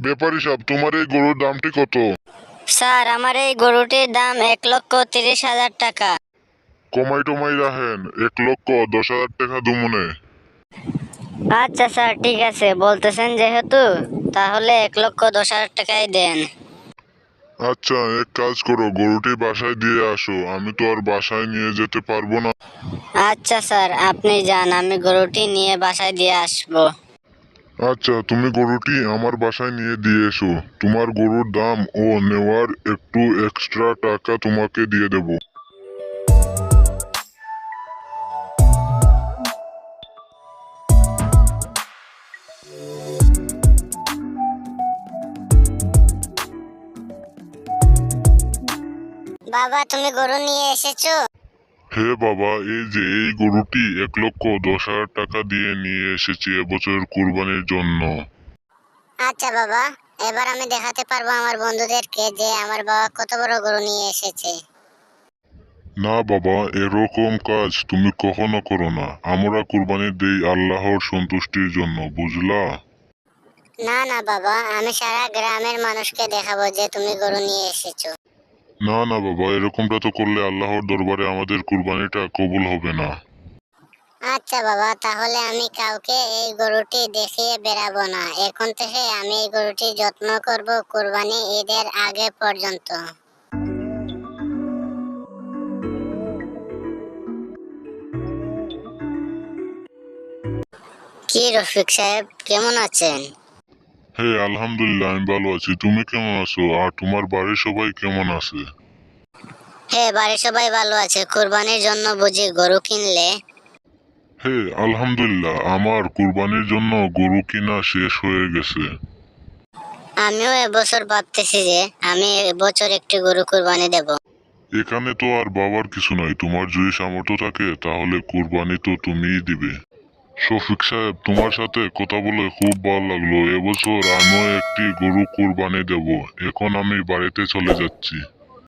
ব্যাপারী সাহেব তোমার এই গরুর দামটি কত? স্যার আমার এই গরুটির দাম এক লক্ষ তিরিশ হাজার টাকা। কমাই টমাই রাখেন এক লক্ষ দশ হাজার টাকা দুমনে। আচ্ছা স্যার ঠিক আছে। বলতেছেন যেহেতু তাহলে এক লক্ষ দশ হাজার টাকাই দেন। আচ্ছা এক কাজ করো গরুটি বাসায় দিয়ে আসো। আমি তো আর বাসায় নিয়ে যেতে পারব না। আচ্ছা স্যার আপনি যান আমি গরুটি নিয়ে বাসায় দিয়ে আসব। আচ্ছা তুমি গরুটি আমার বাসায় নিয়ে দিয়ে এসো। তোমার গরুর দাম ও নেওয়ার একটু এক্সট্রা টাকা তোমাকে দিয়ে দেব। বাবা তুমি গরু নিয়ে এসেছ? হে বাবা এই যে এই গরুটি এক লক্ষ দশ হাজার টাকা দিয়ে নিয়ে এসেছি এবছর কুরবানির জন্য। আচ্ছা বাবা এবার আমি দেখাতে পারব আমার বন্ধুদেরকে যে আমার বাবা কত বড় গরু নিয়ে এসেছে। না বাবা এরকম কাজ তুমি কখনো করো না। আমরা কুরবানি দেই আল্লাহর সন্তুষ্টির জন্য বুঝলা? না না বাবা আমি সারা গ্রামের মানুষকে দেখাবো যে তুমি গরু নিয়ে এসেছ। না না বাবা, এরকমটা তো করলে আল্লাহর দরবারে আমাদের কুরবানিটা কবুল হবে না। আচ্ছা বাবা, তাহলে আমি কাউকে এই গরুটি দেখিয়ে বেরাবো না। এখন থেকে আমি এই গরুটির যত্ন করব কুরবানি ঈদের আগে পর্যন্ত। কি রফিক সাহেব, কেমন আছেন? হে আলহামদুলিল্লাহ আমি ভালো আছি। তুমি কেমন আছো? আর তোমার বাড়ির সবাই কেমন আছে? হ্যাঁ বাড়ির সবাই ভালো আছে। কুরবানির জন্য বুঝি গরু কিনলে? হে আলহামদুলিল্লাহ আমার কুরবানির জন্য গরু কিনা শেষ হয়ে গেছে। আমিও এবছর ভাবতেছি যে আমি এবছর একটি গরু কুরবানি দেব। এখানে তো আর বাবার কিছু নাই। তোমার যদি সামর্থ্য থাকে তাহলে কুরবানি তো তুমিই দিবে। শফিক সাহেব, তোমার সাথে কথা বলে খুব ভালো লাগল। এবছর আমি একটি গরু কুরবানি দেব। এখন আমি বাড়িতে চলে যাচ্ছি।